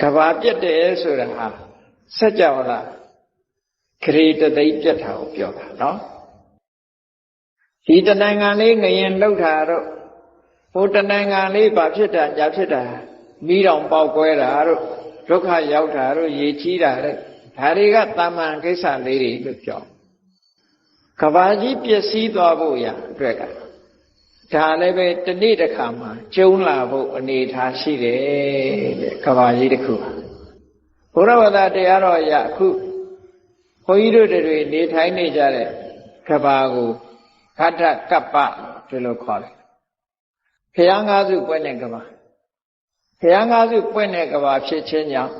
ကဘာပြက်တယ်ဆိုတာဟာစัจ java လားခရီးတသိပ်ပြက်တာကိုပြောတာနော်ဒီတနိုင်ငံလေးငရင်လှုပ်တာတော့ဟိုတနိုင်ငံလေးဘာဖြစ်တာညာဖြစ်တာမိတော်ပေါက်ကွဲတာတို့ဒုက္ခရောက်တာတို့ရေချီးတာတဲ့ဒါတွေကတာမန်ကိစ္စလေးတွေလို့ပြောကဘာကြီးပျက်စီးသွားဖို့ရအတွက်က ဒါလည်းပဲတနေ့တစ်ခါမှကျုံလာဖို့အနေထားရှိတယ်တဲ့ကဘာကြီးတစ်ခုဘုရားဝတ္တတရားတော်ရအခုဘုန်းကြီးတို့တွေနေထိုင်နေကြတဲ့ကဘာကိုခတ္ထကပ္ပဒီလိုခေါ်တယ်ဘုရားငါးစုပွင့်တဲ့ကဘာဘုရားငါးစုပွင့်တဲ့ကဘာဖြစ်ခြင်းကြောင့်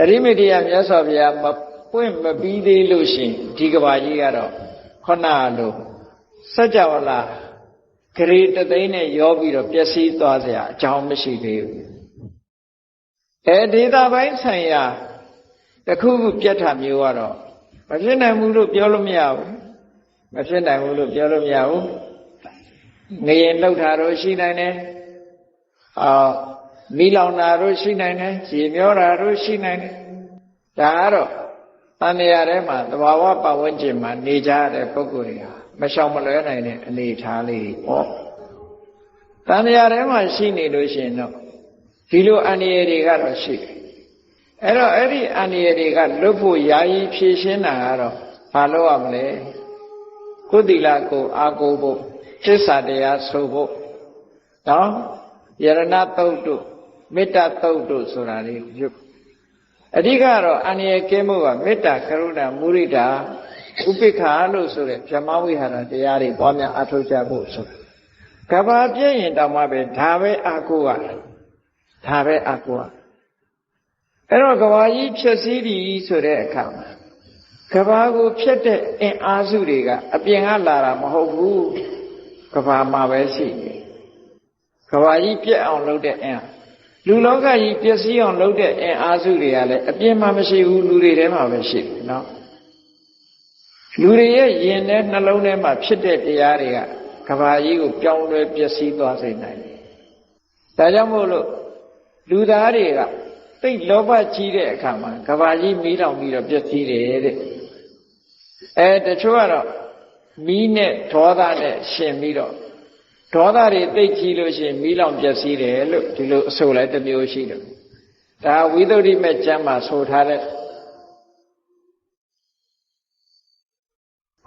အရိမိတ္တယမြတ်စွာဘုရားမပွင့်မပြီးသေးလို့ရှင်ဒီကဘာကြီးကတော့ခုနလိုစัจ java လာ ခရီးတသိန်းနဲ့ရောပြီးတော့ပျက်စီးသွားစရာအကြောင်းမရှိသေးဘူးအဲဒေတာပိုင်းဆိုင်ရာတခုခုပြတ်တာမျိုးကတော့မဖြစ်နိုင်ဘူးလို့ပြောလို့မရဘူးမဖြစ်နိုင်ဘူးလို့ပြောလို့မရဘူးငရင်လောက်တာတော့ရှိနိုင်တယ်အာမိလောင်တာတော့ရှိနိုင်တယ်ရေမျောတာတော့ရှိနိုင်တယ်ဒါကတော့တန်တရာထဲမှာသဘာဝပတ်ဝန်းကျင်မှာနေကြတဲ့ပုဂ္ဂိုလ်တွေဟာ မရှောင်မလွဲနိုင်တဲ့အနေအထားလေးပေါ့တန်ရာထဲမှာရှိနေလို့ရှိရင်တော့ဒီလိုအန္တရာယ်တွေကတော့ရှိတယ်အဲ့တော့အဲ့ဒီအန္တရာယ်တွေကလွတ်ဖို့ယာယီဖြည့်ရှင်းတာကတော့ဘာလို့ရမလဲကိုယ်တိလကိုအာကိုဖို့သစ္စာတရားဆိုဖို့နော်ယရဏတုတ်တို့မေတ္တာတုတ်တို့ဆိုတာလေးပြုအဓိကတော့အန္တရာယ်ကင်းမှုကမေတ္တာကရုဏာမုရိဒာ ဥပိ္ပခာလို့ဆိုတဲ့ဗြဟ္မဝိဟာရတရားတွေပွားများအထောက်ကြဖို့ဆိုတာကဘာပြည့်ရင်တောင်မှပဲဒါပဲအာကိုကဒါပဲအာကိုကအဲ့တော့ကဘာကြီးဖြစ်စည်းသည်ဆိုတဲ့အခါမှာကဘာကိုဖြတ်တဲ့အင်အားစုတွေကအပြင်ကလာတာမဟုတ်ဘူးကဘာမှာပဲရှိတယ်ကဘာကြီးပြက်အောင်လုပ်တဲ့အင်အားလူလောကကြီးပျက်စီးအောင်လုပ်တဲ့အင်အားစုတွေကလည်းအပြင်းမှမရှိဘူးလူတွေထဲမှာပဲရှိတယ်နော် လူတွေရဲ့ယင်တဲ့နှလုံးထဲမှာဖြစ်တဲ့တရားတွေကကဘာကြီးကိုပြောင်းလဲပျက်စီးသွားစေနိုင်တယ်ဒါကြောင့်မို့လို့လူသားတွေကသိလောဘကြီးတဲ့အခါမှာကဘာကြီးမီးတောင်ပြီးတော့ပျက်စီးတယ်တဲ့အဲတချို့ကတော့မီးနဲ့ဒေါသနဲ့ရှင်ပြီးတော့ဒေါသတွေသိကြီးလို့ရှိရင်မီးလောင်ပျက်စီးတယ်လို့ဒီလိုအဆိုလိုက်တစ်မျိုးရှိတယ်ဒါဝိသုဒ္ဓိမဲ့ကျမ်းမှာဆိုထားတဲ့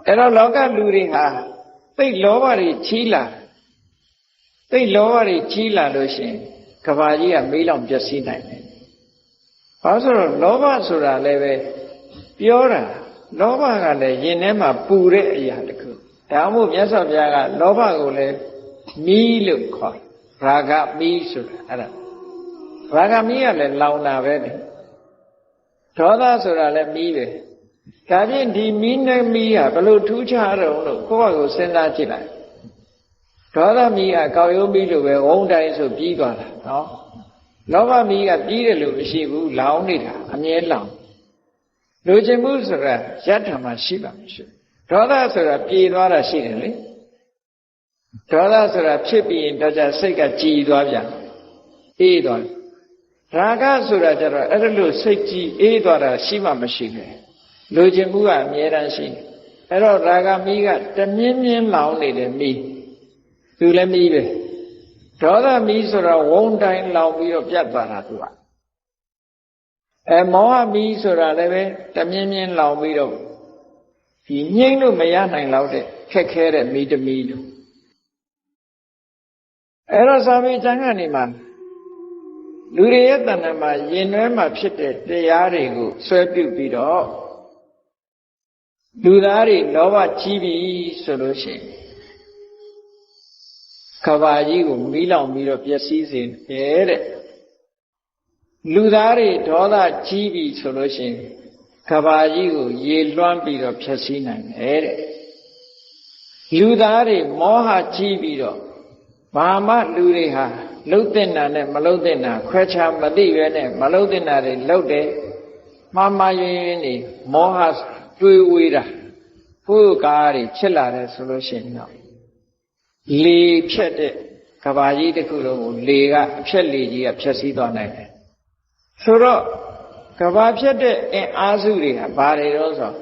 အဲ့တော့လောကလူတွေဟာသိလောဘတွေကြီးလာသိလောဘတွေကြီးလာလို့ရှိရင်ကဘာကြီးကမေးလောင်ပျက်စီးနိုင်တယ်ဘာလို့ဆိုတော့လောဘဆိုတာလည်းပဲပြောတာလောဘကလည်းယင်ထဲမှာပူတဲ့အရာတခုဒါမှမဟုတ်မြတ်စွာဘုရားကလောဘကိုလည်းမီးလို့ခေါ်ရာဂမီးဆိုတာအဲ့ဒါရာဂမီးကလည်းလောင်တာပဲလေဒေါသဆိုတာလည်းမီးပဲ ဒါဖြင့်ဒီမီးနဲ့မီးကဘလို့ထူးခြားတော့လို့ကိုယ့်ဘာကိုစဉ်းစားကြည့်လိုက်ဒေါသမီးကကောက်ရုံးမီးလိုပဲဝုန်းတိုင်းဆိုပြီးသွားတာနော်လောဘမီးကပြီးတယ်လို့မရှိဘူးလောင်နေတာအမြဲလောင်လူချင်းမှုဆိုတာယတ္ထမှာရှိပါမရှိဒေါသဆိုတာပြေသွားတာရှိတယ်လေဒေါသဆိုတာဖြစ်ပြီးရင်တော့ကြစိတ်ကကြည်သွားပြန်အေးသွားရာဂဆိုတာကျတော့အဲ့လိုစိတ်ကြည်အေးသွားတာရှိမှမရှိပဲ လူချင်းမှုကအမြဲတမ်းရှိအဲ့တော့ရာဂမီးကတမြင်းမြင်းလောင်နေတယ်မီးသူလည်းမီးပဲဒေါသမီးဆိုတော့ဝုံတိုင်းလောင်ပြီးတော့ပြတ်သွားတာသူကအဲမောဟမီးဆိုတာလည်းပဲတမြင်းမြင်းလောင်ပြီးတော့ဒီငိမ့်လို့မရနိုင်တော့တဲ့ခက်ခဲတဲ့မီးတမီးလို့အဲ့တော့သာမေကျမ်းကနေမှာလူတွေရဲ့တဏ္ဍာမှာယင်နွဲမှာဖြစ်တဲ့တရားတွေကိုဆွဲပြုတ်ပြီးတော့ လူသားတွေလောဘကြီးပြီဆိုလို့ရှိရင်ကဘာကြီးကိုမီးလောင်ပြီးတော့ပျက်စီးစေတယ်တဲ့လူသားတွေဒေါသကြီးပြီဆိုလို့ရှိရင်ကဘာကြီးကိုရေလွှမ်းပြီးတော့ဖျက်ဆီးနိုင်တယ်တဲ့လူသားတွေမောဟကြီးပြီးတော့ဘာမှလူတွေဟာလှုပ်တဲ့နာနဲ့မလှုပ်တဲ့နာခွဲခြားမသိရဲနဲ့မလှုပ်တဲ့နာတွေလှုပ်တယ်မှားမှားရင်းရင်းနေမောဟ တွေးဝေးတာကိုယ်ကားတွေဖြစ်လာတယ်ဆိုလို့ရှိရင်တော့လေဖြတ်တဲ့ကဘာကြီးတစ်ခုလုံးကိုလေကအဖြက်လေကြီးကဖြက်စီးသွားနိုင်တယ်ဆိုတော့ကဘာဖြစ်တဲ့အင်အားစုတွေဟာဘာတွေတော့ဆို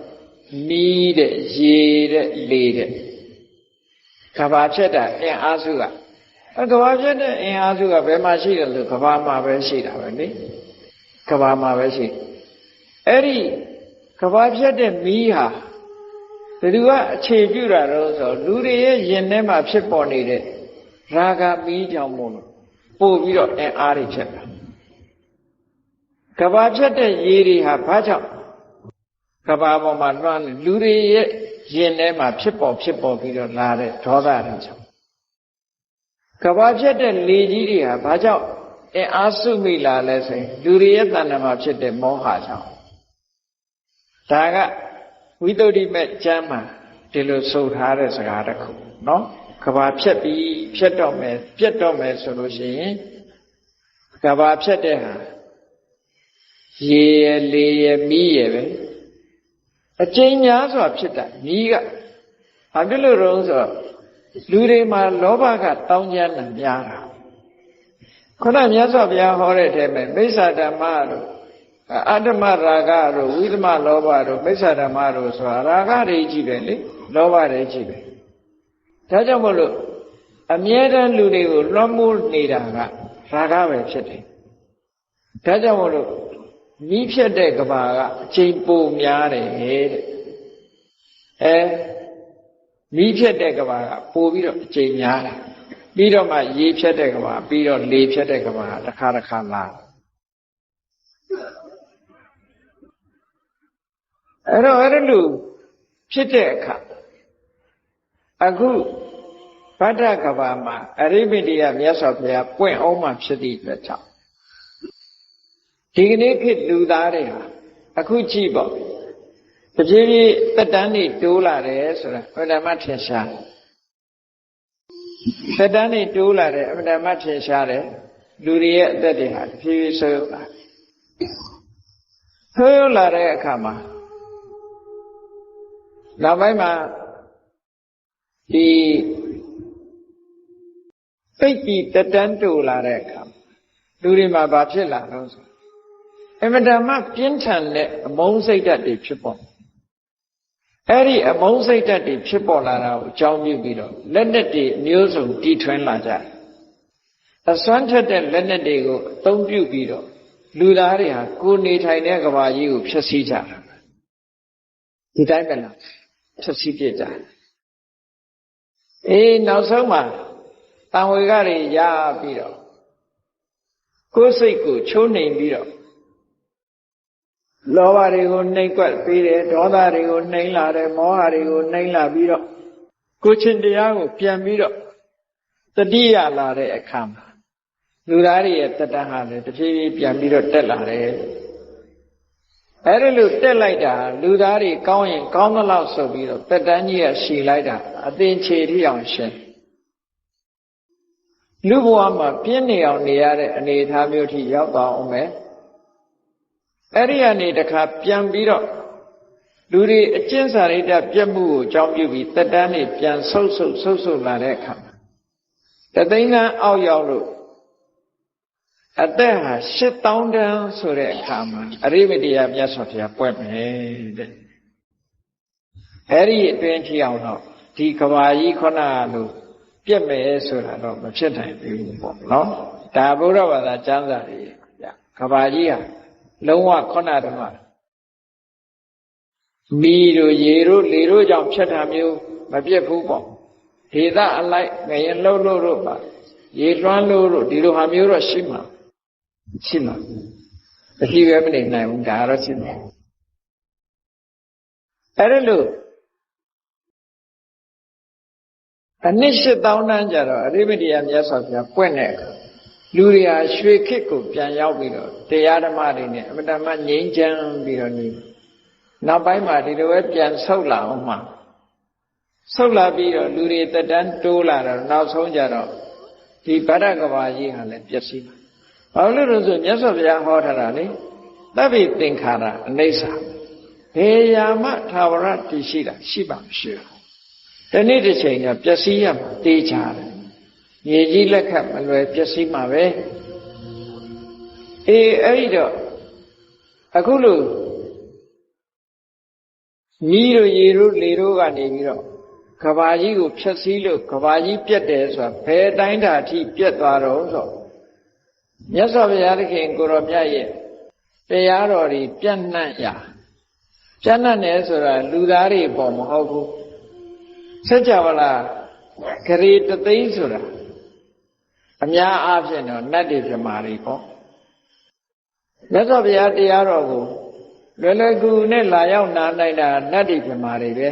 နီးတဲ့ရေတဲ့လေတဲ့ကဘာဖြစ်တဲ့အင်အားစုကကဘာဖြစ်တဲ့အင်အားစုကဘယ်မှာရှိတယ်လို့ကဘာမှာပဲရှိတာပဲလေကဘာမှာပဲရှိအဲ့ဒီ ကဘာဖြစ်တဲ့မီးဟာဘယ်သူကအခြေပြုတာတော့ဆိုလူတွေရဲ့ယင်ထဲမှာဖြစ်ပေါ်နေတဲ့ရာဂမီးကြောင့်မို့လို့ပို့ပြီးတော့အင်အားတွေဖြစ်တာကဘာဖြစ်တဲ့ရေတွေဟာဘာကြောင့်ကဘာပေါ်မှာလွှမ်းလူတွေရဲ့ယင်ထဲမှာဖြစ်ပေါ်ဖြစ်ပေါ်ပြီးတော့လာတဲ့ဒေါသတွေကြောင့်ကဘာဖြစ်တဲ့လေကြီးတွေဟာဘာကြောင့်အင်အားစုမိလာလဲဆိုရင်လူတွေရဲ့တဏ္ဍာမှာဖြစ်တဲ့မောဟကြောင့် ဒါကဝိသုဒ္ဓိမဲ့ကျမ်းမှာဒီလိုဆိုထားတဲ့စကားတစ်ခုနော်ကဘာဖြက်ပြီးဖြက်တော့မယ်ပြက်တော့မယ်ဆိုလို့ရှိရင်ကဘာဖြက်တဲ့ဟာရေရလေရမီးရပဲအကျဉ်းများစွာဖြစ်တာမီးကဘာဖြစ်လို့တော့ဆိုတော့လူတွေမှာလောဘကတောင်းကျမ်းတာများတာခုနမြတ်စွာဘုရားဟောတဲ့အထဲမှာမိစ္ဆာဓမ္မတို့ အတ္တမရာဂတို့ဝိသမလောဘတို့မိစ္ဆာဓမ္မတို့ဆိုတာရာဂတွေကြီးပဲလေလောဘတွေကြီးပဲဒါကြောင့်မို့လို့အမြဲတမ်းလူတွေကိုလွှမ်းမိုးနေတာကရာဂပဲဖြစ်တယ်ဒါကြောင့်မို့လို့မိဖြစ်တဲ့ကဘာကအချိန်ပိုများတယ်တဲ့အဲမိဖြစ်တဲ့ကဘာကပိုပြီးတော့အချိန်များတာပြီးတော့မှရေဖြစ်တဲ့ကဘာပြီးတော့လေဖြစ်တဲ့ကဘာတစ်ခါတစ်ခါလာ အဲ့တော့အဲ့လိုဖြစ်တဲ့အခါအခုဗဒ္ဒကဘာမှာအရိမိတိယမြတ်စွာဘုရားပွင့်အောင်မှဖြစ်သည့်အတွက်ကြောင့်ဒီကနေ့ခေတ်လူသားတွေဟာအခုကြည့်ပေါ့တပြေးပြေးတက်တန်းနေတိုးလာတယ်ဆိုတာဘုရားမထင်ရှားတက်တန်းနေတိုးလာတယ်အမှန်တမ်းထင်ရှားတယ်လူတွေရဲ့အသက်တွေဟာတဖြည်းဖြည်းဆွေးလာဆွေးလာတဲ့အခါမှာ နောက်ပိုင်းမှာဒီသိပြီးတတန်းတူလာတဲ့အခါလူတွေမှာဘာဖြစ်လာလို့ဆိုအမတမပြင်းထန်တဲ့အမုန်းစိတ်ဓာတ်တွေဖြစ်ပေါ်အဲ့ဒီအမုန်းစိတ်ဓာတ်တွေဖြစ်ပေါ်လာတာကိုအကြောင်းပြုပြီးတော့လက်နက်တွေအမျိုးစုံတီထွင်းလာကြတယ်အစွမ်းထက်တဲ့လက်နက်တွေကိုအသုံးပြုပြီးတော့လူသားတွေဟာကိုယ်နေထိုင်တဲ့ကဘာကြီးကိုဖျက်ဆီးကြတာဒီတိုင်းပဲလား ဖျက်ဆီးပြစ်ကြတယ်အေးနောက်ဆုံးမှာတန်ဝေကတွေရပြီးတော့ကိုယ်စိတ်ကိုချိုးနှိမ်ပြီးတော့လောဘတွေကိုနှိမ်ကွက်ပြီးတယ်ဒေါသတွေကိုနှိမ်လာတယ်မောဟတွေကိုနှိမ်လာပြီးတော့ကိုချင်းတရားကိုပြန်ပြီးတော့တတိယလာတဲ့အခါမှာလူသားတွေရဲ့တတဟာလည်းတဖြည်းဖြည်းပြန်ပြီးတော့တက်လာတယ် အဲ့ဒီလိုတက်လိုက်တာလူသားတွေကောင်းရင်ကောင်းသလောက်ဆိုပြီးတော့တက်တန်းကြီးကရှည်လိုက်တာအသင်ခြေထိအောင်ရှင်းလူဘဝမှာပြင်းနေအောင်နေရတဲ့အနေအထားမျိုးထိရောက်သွားအောင်မယ်အဲ့ဒီကနေတခါပြန်ပြီးတော့လူတွေအကျင့်စာရိတ္တပြက်မှုကိုအကြောင်းပြုပြီးတက်တန်းနေပြန်ဆုပ်ဆုပ်ဆုပ်ဆုပ်လာတဲ့အခါတသိန်းကအောက်ရောက်လို့ အသက်ဟာ8000တန်းဆိုတဲ့အခါမှာအရိမတရားမြတ်စွာဘုရားပွက်မယ်တဲ့အဲဒီအတွင်းထိအောင်တော့ဒီကဘာကြီးခုနလိုပြက်မယ်ဆိုတာတော့မဖြစ်နိုင်ဘူးပေါ့နော်ဒါဘုရားဘာသာကျမ်းစာတွေကဘာကြီးဟာလုံးဝခုနတည်းမှာမီတို့ရေတို့လေတို့ကြောင့်ဖြစ်တာမျိုးမပြတ်ဘူးပေါ့ဒေသအလိုက်ငရင်လှုပ်လို့တို့ပါရေလွှမ်းလို့တို့ဒီလိုဟာမျိုးတော့ရှိမှာ ရှိမှာအရှိပဲမနေနိုင်ဘူးဒါတော့ရှိမှာအဲ့ဒါလို့အနည်း၈000တန်းကြတော့အရိမတိယမြတ်စွာဘုရားပွင့်တဲ့အခါလူတွေဟာရွှေခေတ်ကိုပြန်ရောက်ပြီးတော့တရားဓမ္မတွေနဲ့အမတမငြိမ်းချမ်းပြီးတော့နေနောက်ပိုင်းမှာဒီလိုပဲပြန်ဆုတ်လာအောင်မှဆုတ်လာပြီးတော့လူတွေတက်တန်းတိုးလာတော့နောက်ဆုံးကြတော့ဒီဗဒကဘာကြီးဟာလည်းပျက်စီး ဘာလို့လဲဆိုမြတ်စွာဘုရားဟောထားတာလေသဗ္ဗေသင်္ခါရအနိစ္စဘေယာမသာဝရတည်ရှိတာရှိပါမရှိဘူးဒီနေ့တစ်ချိန်ကပျက်စီးရမှာတေးချတယ်မြေကြီးလက်ခတ်မလွယ်ပျက်စီးမှာပဲအေးအဲ့ဒီတော့အခုလို့မိတို့ရေတို့လေတို့ကနေပြီးတော့ကဘာကြီးကိုဖြတ်စည်းလို့ကဘာကြီးပြက်တယ်ဆိုတာဘယ်တိုင်းတာအထိပြက်သွားတော့ဆို မြတ်စွာဘုရားသခင်ကိုရောမြတ်ရဲ့တရားတော်တွေပြန့်နှံ့ရာပြန့်နှံ့တယ်ဆိုတာလူသားတွေပေါ်မဟုတ်ဘူးစัจ java လာဂရေတသိန်းဆိုတာအများအားဖြင့်တော့နတ်တွေပြမာတွေပေါ့မြတ်စွာဘုရားတရားတော်ကိုလွယ်လွယ်ကူနဲ့လာရောက်နာနိုင်တာနတ်တွေပြမာတွေပဲ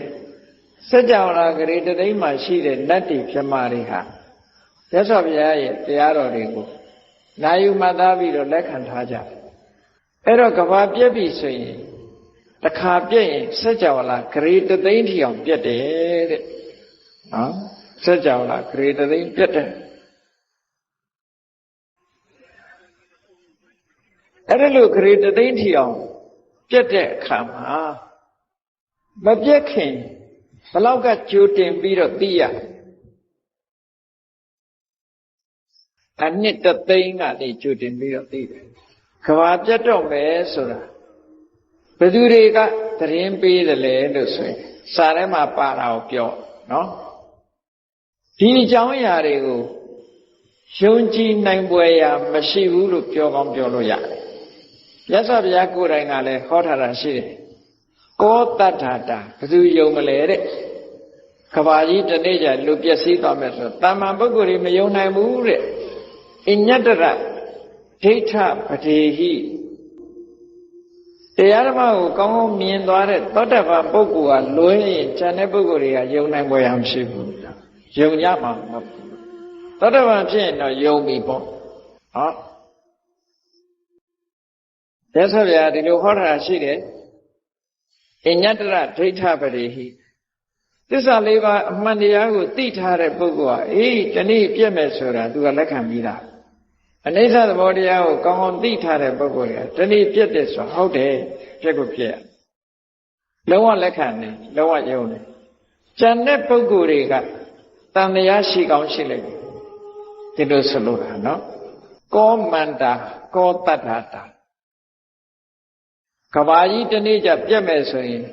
စัจ java လာဂရေတသိန်းမှာရှိတဲ့နတ်တွေပြမာတွေဟာမြတ်စွာဘုရားရဲ့တရားတော်တွေကို နာယူမှတ်သားပြီးတော့လက်ခံထားကြတယ်အဲ့တော့ကဘာပြက်ပြီဆိုရင်တခါပြက်ရင်စัจ java လာဂရေတသိန်းထီအောင်ပြက်တယ်တဲ့နော်စัจ java လာဂရေတသိန်းပြက်တယ်အဲ့ဒါလို့ဂရေတသိန်းထီအောင်ပြက်တဲ့အခါမှာမပြက်ခင်ဘလောက်ကကြိုတင်ပြီးတော့သိရ အနှစ်တသိန်းကနေကြိုတင်ပြီးတော့သိတယ်ကဘာပြတ်တော့မယ်ဆိုတာဘယ်သူတွေကသတင်းပေးတယ်လဲလို့ဆိုရင်စာထဲမှာပါတာကိုပြောနော်ဒီအကြောင်းအရာတွေကိုယုံကြည်နိုင်ပွဲရာမရှိဘူးလို့ပြောကောင်းပြောလို့ရတယ်မြတ်စွာဘုရားကိုယ်တိုင်ကလည်းဟောထားတာရှိတယ်ကောတတ္ထာတာဘယ်သူယုံမလဲတဲ့ကဘာကြီးတနေ့ကျလူပျက်စီးသွားမယ်ဆိုတာမန်ပုဂ္ဂိုလ်တွေမယုံနိုင်ဘူးတဲ့ အညတရဒိဋ္ဌပတိဟိတရားဓမ္မကိုကောင်းကောင်းမြင်သွားတဲ့သောတပန်ပုဂ္ဂိုလ်ကလွဲရင်ဉာဏ်တဲ့ပုဂ္ဂိုလ်တွေကယုံနိုင်ပွဲရမရှိဘူးယုံကြမှာမဟုတ်ဘူးသောတပန်ဖြစ်ရင်တော့ယုံပြီပေါ့ဟောရသော်ဗျာဒီလိုဟောတာရှိတယ်အညတရဒိဋ္ဌပတိဟိ သစ္စာလေးပါးအမှန်တရားကိုသိထားတဲ့ပုဂ္ဂိုလ်ဟာအေးတနည်းပြည့်မဲ့ဆိုတာသူကလက်ခံပြီးသားအနိစ္စသဘောတရားကိုကောင်းကောင်းသိထားတဲ့ပုဂ္ဂိုလ်ကတနည်းပြည့်တယ်ဆိုဟုတ်တယ်ပြည့်ကိုပြည့်လုံးဝလက်ခံတယ်လုံးဝယုံတယ်ကျန်တဲ့ပုဂ္ဂိုလ်တွေကတန်တရားရှိကောင်းရှိလိမ့်မယ်ဒီလိုဆိုလိုတာနော်ကောမန္တာကောတတ္ထာတာကဘာကြီးတနေ့ကျပြတ်မဲ့ဆိုရင်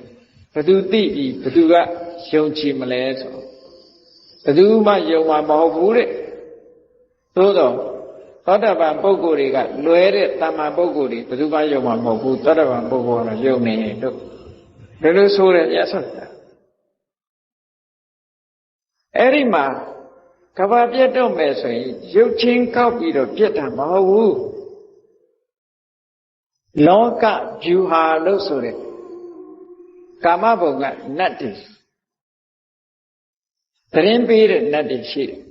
ဘသူသိပြီးဘသူက ယုံကြည်မလဲဆိုဘသူမှယုံမှာမဟုတ်ဘူးတဲ့သို့တော့သောတာပန်ပုဂ္ဂိုလ်တွေကလွယ်တဲ့တမ္မာပုဂ္ဂိုလ်တွေဘယ်သူမှယုံမှာမဟုတ်ဘူးသောတာပန်ပုဂ္ဂိုလ်ကတော့ယုံနေတယ်တို့ဒါလို့ဆိုတယ်ရသော်အဲ့ဒီမှာကဘာပြတ်တော့မယ်ဆိုရင်ရုပ်ချင်းကောက်ပြီးတော့ပြတ်တာမဟုတ်ဘူးလောကဂျူဟာလို့ဆိုတဲ့ကာမဘုံကနတ်တွေ သတင်းပေးတဲ့နတ်တွေရှိတယ်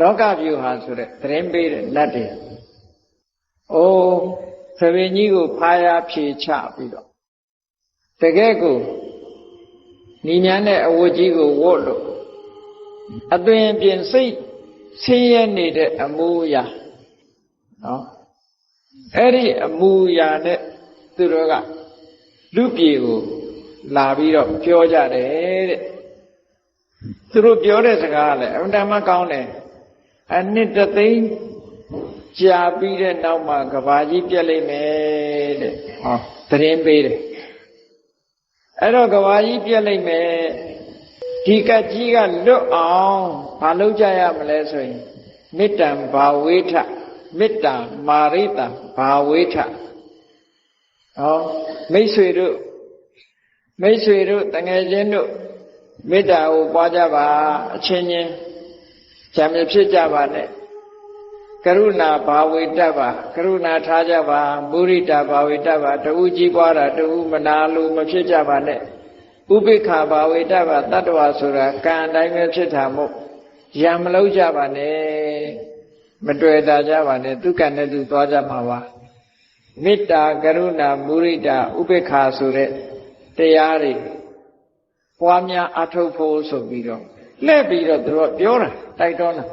လောကဗျူဟာဆိုတဲ့သတင်းပေးတဲ့နတ်တွေအိုးသဘင်ကြီးကိုဖားရဖြေချပြီးတော့တကယ်ကိုညီညာနဲ့အဝတ်ကြီးကိုဝတ်လို့အသွင်ပြင်စိတ်ဆင်းရဲနေတဲ့အမူအရာနော်အဲ့ဒီအမူအရာနဲ့သူတို့ကလူပြေကိုလာပြီးတော့ပြောကြတယ်တဲ့ သူတို့ပြောတဲ့စကားကလည်းအမှန်တမ်းကောင်းတယ်အနှစ်တသိန်းကြာပြီးတဲ့နောက်မှာကဘာကြီးပြက်လိမ့်မယ်တဲ့ဟောသတင်းပေးတယ်အဲ့တော့ကဘာကြီးပြက်လိမ့်မယ်ဒီကကြီးကလွတ်အောင်မလုပ်ကြရမလဲဆိုရင်မေတ္တံဘာဝေထမေတ္တာမာရိတဘာဝေထဟောမိတ်ဆွေတို့မိတ်ဆွေတို့တငယ်ချင်းတို့ မေတ္တာကိုပွားကြပါအချင်းချင်းဇာမဖြစ်ကြပါနဲ့ကရုဏာဘာဝေတ္တပါကရုဏာထားကြပါမုရိတာဘာဝေတ္တပါတူကြီးပွားတာတူမနာလို့မဖြစ်ကြပါနဲ့ဥပိ္ပခာဘာဝေတ္တပါတတ္တဝါဆိုတာကံအတိုင်းပဲဖြစ်တာမို့ရံမလုံးကြပါနဲ့မတွေ့တာကြပါနဲ့သူကံနဲ့သူသွားကြမှာပါမေတ္တာကရုဏာမုရိတာဥပိ္ပခာဆိုတဲ့တရားတွေ ပွားများအထုတ်ဖို့ဆိုပြီးတော့လှည့်ပြီးတော့သူတို့ပြောတာတိုက်တွန်းတာ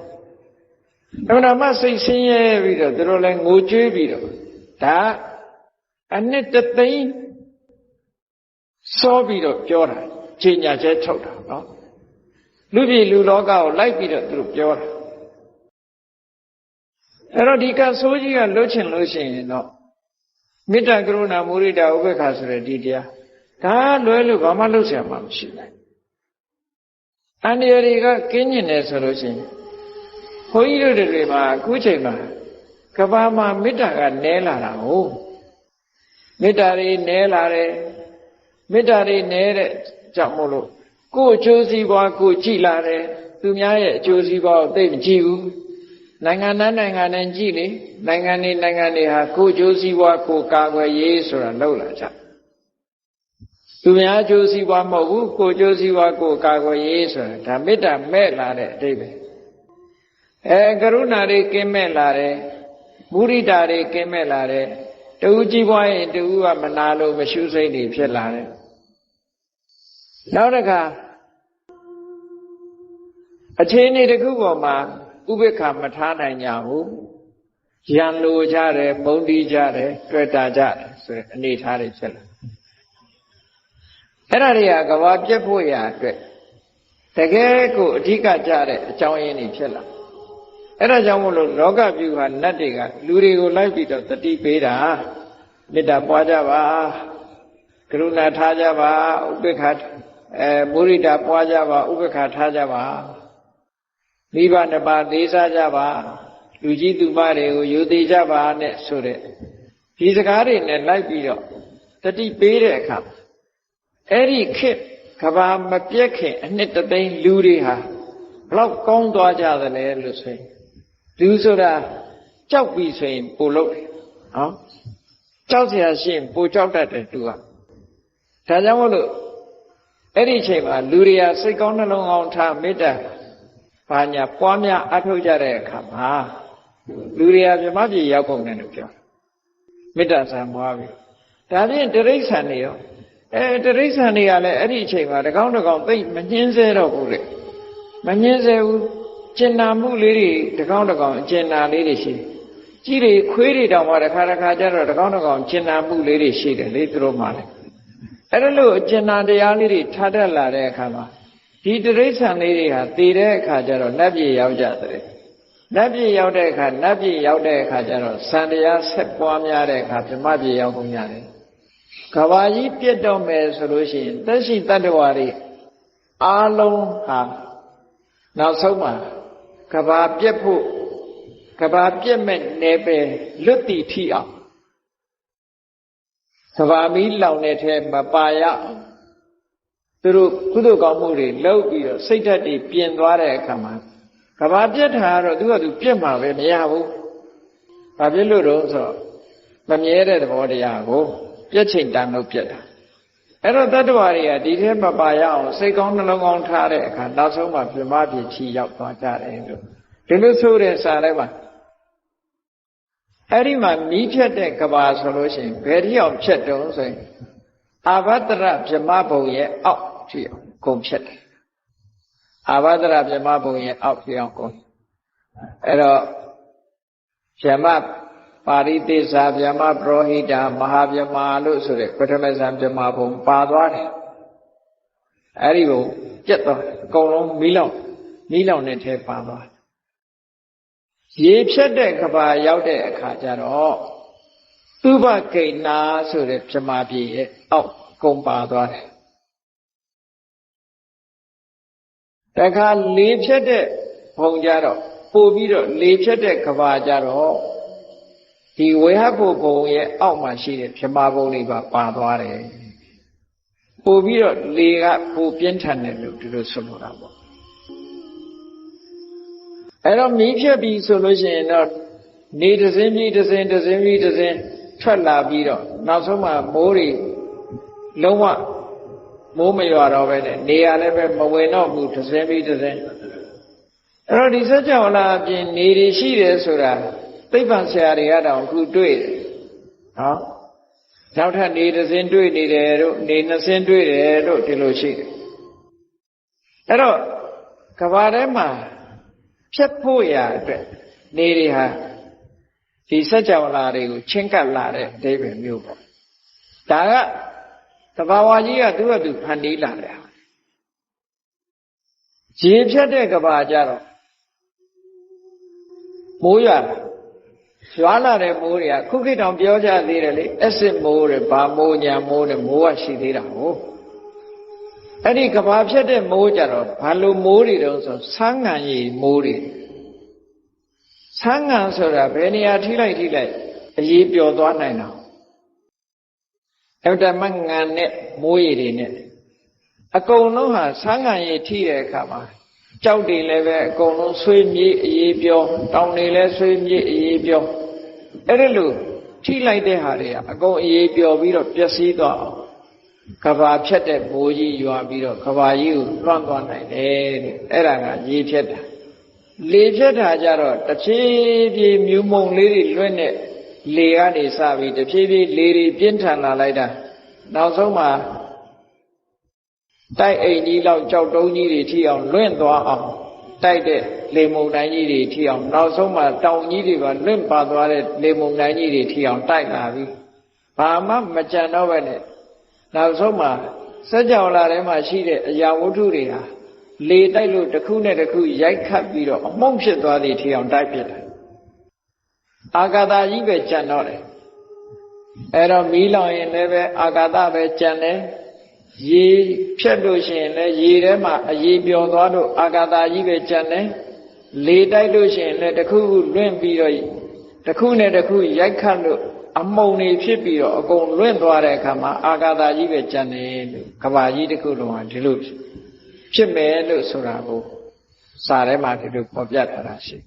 အမှန်မှစိတ်ဆင်းရဲပြီးတော့သူတို့လည်းငိုကြွေးပြီးတော့ဒါအနှစ်တသိန်းစောပြီးတော့ပြောတာချိန်ညာကျဲထုတ်တာနော်လူပြည်လူလောကကိုလိုက်ပြီးတော့သူတို့ပြောတာအဲ့တော့ဒီကဆိုးကြီးကလွတ်ချင်လို့ရှိရင်တော့မေတ္တာကရုဏာမုရိဒာဥပေက္ခဆိုတဲ့ဒီတရား ဒါလွဲလို့ဘာမှလုပ်ဆရာမှမရှိဘူးအန္တရာယ်တွေကကင်းကျင်တယ်ဆိုလို့ရှိရင်ဘုန်းကြီးတို့တွေမှာအခုချိန်မှာကဘာမှာမေတ္တာကနဲလာတာဟုတ်မေတ္တာတွေနဲလာတယ်မေတ္တာတွေနဲတဲ့ကြောင့်မို့လို့ကိုယ်အကျိုးစီးပွားကိုကြည်လာတယ်သူများရဲ့အကျိုးစီးပွားကိုသိမကြည့်ဘူးနိုင်ငံသားနိုင်ငံနဲ့ကြည့်လေနိုင်ငံနေနိုင်ငံတွေဟာကိုယ်အကျိုးစီးပွားကိုကာကွယ်ရေးဆိုတာလောက်လာကြ သူများအကျိုးစီးပွားမဟုတ်ဘူးကိုယ်အကျိုးစီးပွားကိုကာကွယ်ရေးဆိုတာဒါမေတ္တာမဲ့လာတဲ့အတိတ်ပဲအဲကရုဏာတွေကင်းမဲ့လာတယ်မုရိဒာတွေကင်းမဲ့လာတယ်တူကြီးပွားရင်တူကမနာလို့မရှုစိတ်တွေဖြစ်လာတယ်နောက်တစ်ခါအခြေအနေတစ်ခုပေါ်မှာဥပိ္ပခမထားနိုင်ကြဘူးရန်လိုကြတယ်ပုံတီးကြတယ်တွေ့တာကြတယ်ဆိုတဲ့အနေထားတွေဖြစ်လာ အဲ့ဒါတွေကကဘာပြက်ဖို့ရအတွက်တကယ်ကိုအဓိကကြတဲ့အကြောင်းရင်းတွေဖြစ်လာအဲ့ဒါကြောင့်မို့လို့လောကပြုဟာနတ်တွေကလူတွေကိုလိုက်ပြီးတော့တတိပေးတာမေတ္တာပွားကြပါကရုဏာထားကြပါဥပေက္ခအဲမုရိဒာပွားကြပါဥပေက္ခထားကြပါမိဘနှစ်ပါးသေးစားကြပါလူကြီးသူမတွေကိုယူသေးကြပါနဲ့ဆိုတဲ့ဒီစကားတွေနဲ့လိုက်ပြီးတော့တတိပေးတဲ့အခါ အဲ့ဒီခေတ်ကဘာမပြက်ခင်အနှစ်တသိန်းလူတွေဟာဘလောက်ကောင်းသွားကြသလဲလို့ဆိုရင်လူဆိုတာကြောက်ပြီဆိုရင်ပိုလို့တယ်ဟောကြောက်เสียရှိရင်ပိုကြောက်တတ်တယ်သူကဒါကြောင့်မို့လို့အဲ့ဒီအချိန်မှာလူတွေကစိတ်ကောင်းနှလုံးကောင်းထားမေတ္တာဘာညာပွားများအထောက်ကြတဲ့အခါမှာလူတွေကမြမပြေရောက်ကုန်တယ်လို့ပြောမေတ္တာဆံပွားပြီဒါဖြင့်တရိစ္ဆာန်တွေရော အဲတရိစ္ဆာန်တွေကလည်းအဲ့ဒီအချိန်မှာတကောင်းတကောင်းသိမနှင်းစေတော့ဘူးလေမနှင်းစေဘူးကျင်နာမှုလေးတွေတကောင်းတကောင်းအကျင်နာလေးတွေရှိကြီးတွေခွေးတွေတောင်မှတစ်ခါတစ်ခါကျတော့တကောင်းတကောင်းကျင်နာမှုလေးတွေရှိတယ်လေသူတို့မှလည်းအဲ့ဒါလို့အကျင်နာတရားလေးတွေထားတတ်လာတဲ့အခါမှာဒီတရိစ္ဆာန်လေးတွေဟာတည်တဲ့အခါကျတော့နတ်ပြည်ရောက်ကြတယ်နတ်ပြည်ရောက်တဲ့အခါနတ်ပြည်ရောက်တဲ့အခါကျတော့စံတရားဆက်ပွားများတဲ့အခါပြမပြည်ရောက်ကုန်ရတယ် ကဘာကြီးပြတ်တော့မယ်ဆိုလို့ရှိရင်သက်ရှိတတ္တဝါတွေအားလုံးဟာနောက်ဆုံးမှာကဘာပြတ်ဖို့ကဘာပြတ်မဲ့နေပဲလွတ်တည်ထီအောင်ကဘာမီးလောင်တဲ့ထဲမပါရအောင်သူတို့ကုသိုလ်ကောင်းမှုတွေလုပ်ပြီးတော့စိတ်ဓာတ်တွေပြင်သွားတဲ့အခါမှာကဘာပြတ်တာကတော့သူကသူပြတ်မှာပဲမရဘူး။ဘာဖြစ်လို့တော့ဆိုတော့မမြဲတဲ့သဘောတရားကို ပြတ်ချိန်တန်လို့ပြတ်တာ။အဲ့တော့တတ္တဝါတွေကဒီထဲမှာပါရအောင်စိတ်ကောင်းနှလုံးကောင်းထားတဲ့အခါနောက်ဆုံးမှပြမပြချီရောက်သွားကြတယ်လို့ဒီလိုဆိုတဲ့စာထဲမှာအဲ့ဒီမှာမီးဖြတ်တဲ့ကဘာဆိုလို့ရှိရင်ဘယ်တိအောင်ဖြတ်တုံးဆိုရင်အာဘတရဗြမဘုံရဲ့အောက်ကြည့်အောင်ကုန်ဖြတ်တယ်အာဘဒရဗြဟ္မဘုံရဲ့အောက်ပြောင်းကုန်အဲ့တော့ဗြဟ္မ ပါရိသေသာဗြဟ္မပရောဟိတာမဟာဗြဟ္မာလို့ဆိုတဲ့ပထမဇန်ဗြဟ္မာဘုံပါသွားတယ်အဲ့ဒီဘုံပြတ်သွားအကုန်လုံးမီးလောင်မီးလောင်တဲ့ထဲပါသွားရေဖြတ်တဲ့ကဘာရောက်တဲ့အခါကျတော့သူဘဂိဏာဆိုတဲ့ဗြဟ္မာပြည်ရဲ့အောက်ကုန်ပါသွားတယ်တခါလေဖြတ်တဲ့ဘုံကြတော့ပို့ပြီးတော့လေဖြတ်တဲ့ကဘာကြတော့ ဒီဝေဟဘုဘုံရဲ့အောက်မှာရှိတဲ့ပြမဘုံလေးပါပါသွားတယ်ပို့ပြီးတော့လေကပိုပြင်းထန်တယ်လို့ဒီလိုဆိုလိုတာပေါ့အဲ့တော့မီးဖြတ်ပြီးဆိုလို့ရှိရင်တော့နေတစင်းပြီးတစင်းတစင်းပြီးတစင်းထွက်လာပြီးတော့နောက်ဆုံးမှမိုးတွေလုံးဝမိုးမရွာတော့ပဲနဲ့နေရလည်းပဲမဝင်တော့ဘူးတစ်စင်းပြီးတစ်စင်းအဲ့တော့ဒီစัจ java လာအပြင်နေတွေရှိတယ်ဆိုတာ သိပ္ပံဆရာတွေကတောင်အခုတွေ့တယ်နော်နောက်ထပ်နေတစ်စင်းတွေ့နေတယ်တို့နေနှစ်စင်းတွေ့တယ်တို့ဒီလိုရှိတယ်အဲ့တော့ကဘာထဲမှာဖြတ်ဖို့ရအတွက်နေတွေဟာဒီစัจ java လာတွေကိုချင်းကပ်လာတဲ့အဓိပ္ပာယ်မျိုးပေါ့ဒါကတဘာဝကြီးကသူ့အတူဖန်တီးလာတယ်ရေဖြတ်တဲ့ကဘာကြတော့မိုးရွာ ရွာလာတဲ့မိုးတွေကခုခေတ်တောင်ပြောကြသေးတယ်လေအက်စစ်မိုးတွေဘာမိုးညာမိုးတွေမိုးကရှိသေးတာဟုတ်အဲ့ဒီကဘာဖြတ်တဲ့မိုးကြတော့ဘာလို့မိုးတွေတုံးဆိုဆန်းငံရီမိုးတွေဆန်းငံဆိုတာဘယ်နေရာထိလိုက်ထိလိုက်အရေးပျော်သွားနိုင်တော့အဲ့ဒါမှငံနဲ့မိုးရီတွေနဲ့အကုန်လုံးဟာဆန်းငံရီထိတဲ့အခါမှာ ကြောက်တွေလည်းပဲအကုန်လုံးဆွေးမြေ့အေးပြောတောင်တွေလည်းဆွေးမြေ့အေးပြောအဲ့ဒါလို့ထိလိုက်တဲ့ဟာတွေကအကုန်အေးပြောပြီးတော့ပျက်စီးသွားအောင်ကဘာဖြတ်တဲ့ဘိုးကြီးရွာပြီးတော့ကဘာကြီးကိုလွှမ်းသွားနိုင်တယ်တဲ့အဲ့ဒါကရေဖြတ်တာလေဖြတ်တာကြတော့တဖြည်းဖြည်းမြူမုံလေးတွေလွှင့်တဲ့လေကနေစပြီးတဖြည်းဖြည်းလေတွေပြင်းထန်လာလိုက်တာနောက်ဆုံးမှာ တိုက်အိမ်ကြီးလောက်ကြောက်တုံးကြီးတွေထိအောင်လွင့်သွားအောင်တိုက်တဲ့လေမုန်တိုင်းကြီးတွေထိအောင်နောက်ဆုံးမှတောင်ကြီးတွေပါလွင့်ပါသွားတဲ့လေမုန်တိုင်းကြီးတွေထိအောင်တိုက်လာပြီဘာမှမကြံတော့ပဲနဲ့နောက်ဆုံးမှစัจ java လာထဲမှာရှိတဲ့အရာဝတ္ထုတွေဟာလေတိုက်လို့တစ်ခုနဲ့တစ်ခုရိုက်ခတ်ပြီးတော့အမှုန့်ဖြစ်သွားသည့်ထိအောင်တိုက်ဖြစ်တယ်အာဂါတကြီးပဲကြံတော့တယ်အဲ့တော့မီးလောင်ရင်လည်းပဲအာဂါတပဲကြံတယ် ရေဖြတ်လို့ရှိရင်လည်းရေထဲမှာအရေပျော်သွားလို့အာဂါတကြီးပဲကြံတယ်လေတိုက်လို့ရှိရင်လည်းတစ်ခုခုလွင့်ပြီးတော့တစ်ခုနဲ့တစ်ခုရိုက်ခတ်လို့အမုံတွေဖြစ်ပြီးတော့အကုန်လွင့်သွားတဲ့အခါမှာအာဂါတကြီးပဲကြံတယ်လို့ကဘာကြီးတစ်ခုလုံးကဒီလိုဖြစ်မယ်လို့ဆိုတာကိုစာထဲမှာဒီလိုဖော်ပြထားတာရှိတ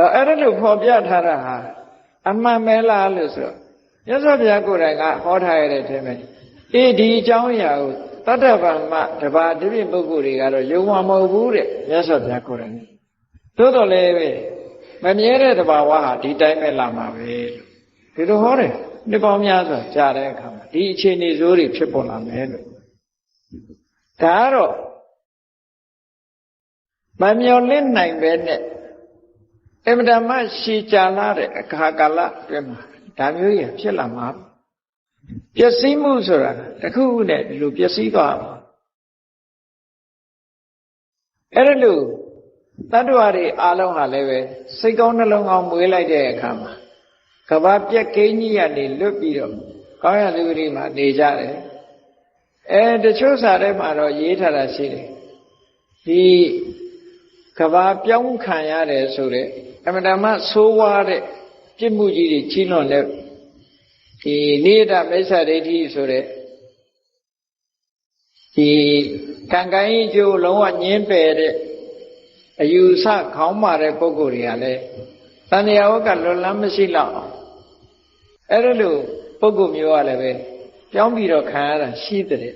ယ်အဲ့ဒါလို့ဖော်ပြထားတာဟာအမှန်ပဲလားလို့ဆိုတော့မြတ်စွာဘုရားကိုယ်တိုင်ကဟောထားရတဲ့အထက်မှာ အေးဒီအကြောင်းအရာကိုတတ္တဗမတပါတိပိပုဂ္ဂိုလ်တွေကတော့ယုံမှာမဟုတ်ဘူးတဲ့မြတ်စွာဘုရားကိုယ်တိုင်သို့တော်လည်းပဲမမြဲတဲ့တဘာဝဟာဒီတိုင်းပဲလာမှာပဲဒီလိုဟောတယ်နှစ်ပေါင်းများစွာကြားတဲ့အခါမှာဒီအခြေအနေဆိုးတွေဖြစ်ပေါ်လာမယ်လို့ဒါကတော့မမျော်လင့်နိုင်ပဲနဲ့အမတမရှည်ကြာလာတဲ့အခါကာလအတွင်းမှာဒါမျိုးကြီးဖြစ်လာမှာ ပျက်စီးမှုဆိုတာတစ်ခုခုနဲ့ဒီလိုပျက်စီးသွားမှာအဲ့ဒါလို့တတ္တဝါတွေအားလုံးဟာလည်းပဲစိတ်ကောင်းနှလုံးကောင်းမွေးလိုက်တဲ့အခါမှာကဘာပြက်ကိန်းကြီးကနေလွတ်ပြီးတော့ကောင်းရလူတွေမှာနေကြတယ်အဲတချို့စာထဲမှာတော့ရေးထားတာရှိတယ်ဒီကဘာပြောင်းခံရတယ်ဆိုတဲ့အမတမဆိုးဝါးတဲ့ပြစ်မှုကြီးတွေကြီးလွန်တဲ့ ဒီနိဒမိစ္ဆာဒိဋ္ဌိဆိုတဲ့ဒီကံကံကြီးကျိုးလုံးဝညင်းပယ်တဲ့အယူဆခေါင်းမာတဲ့ပုဂ္ဂိုလ်တွေကလည်းတဏှာဝကလွတ်လန်းမရှိတော့အောင်အဲ့ဒါလို့ပုဂ္ဂိုလ်မျိုးကလည်းပဲပြောင်းပြီးတော့ခံရတာရှိတဲ့အဲ့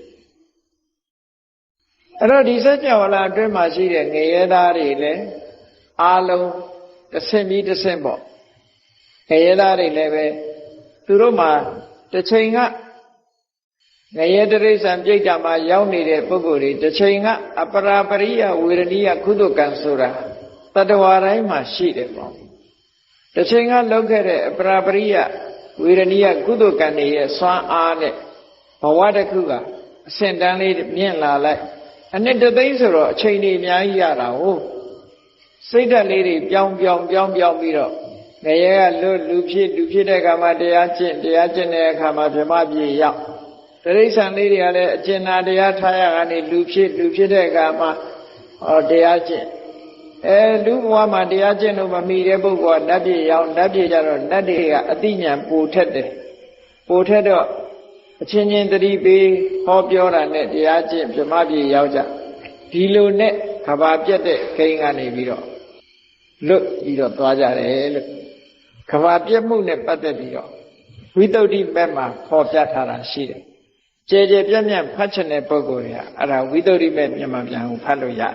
တော့ဒီစัจ java လာအတွင်းမှာရှိတဲ့ငရဲသားတွေလည်းအာလုံးတစ်ဆင့်ပြီးတစ်ဆင့်ပေါ့ငရဲသားတွေလည်းပဲ သူတို့မှာတစ်ချိန်ကငရဲတရိစ္ဆာန်ပြိတ္တာမှာရောက်နေတဲ့ပုဂ္ဂိုလ်တွေတစ်ချိန်ကအပရာပရိယဝေရဏိယကုသကံဆိုတာတတဝါတိုင်းမှာရှိတယ်ပေါ့တစ်ချိန်ကလောက်ခဲ့တဲ့အပရာပရိယဝေရဏိယကုသကံတွေရဲ့စွမ်းအားနဲ့ဘဝတစ်ခုကအဆင့်တန်းလေးမြင့်လာလိုက်အနှစ်တသိန်းဆိုတော့အချိန်တွေအများကြီးရတာဟုတ်စိတ်ဓာတ်လေးတွေပြောင်းပြောင်းပြောင်းပြောင်းပြီးတော့ ငရဲကလွတ်လူဖြစ်လူဖြစ်တဲ့အခါမှာတရားကျင့်တရားကျင့်တဲ့အခါမှာဗြဟ္မပြေရောက်တရိစ္ဆာန်လေးတွေကလည်းအကျဉ်းနာတရားထားရကနေလူဖြစ်လူဖြစ်တဲ့အခါမှာဟောတရားကျင့်အဲလူဘဝမှာတရားကျင့်လို့မမီတဲ့ပုဂ္ဂိုလ်ကနတ်ပြေရောက်နတ်ပြေကြတော့နတ်တွေကအတိညာပိုထက်တယ်ပိုထက်တော့အချင်းချင်းတတိပေးဟောပြောတာနဲ့တရားကျင့်ဗြဟ္မပြေရောက်ကြဒီလိုနဲ့ခဘာပြက်တဲ့ခိန်းကနေပြီးတော့လွတ်ပြီးတော့သွားကြတယ်လို့ ခဘာပြက်မှုနဲ့ပတ်သက်ပြီးတော့ဝိတုဒ္ဓိဘက်မှာဟောပြထားတာရှိတယ်ကြဲကြဲပြန့်ပြန့်ဖတ်ချင်တဲ့ပုဂ္ဂိုလ်တွေကအဲ့ဒါဝိသုဒ္ဓိမဲ့မြန်မာပြန်ကိုဖတ်လို့ရတယ်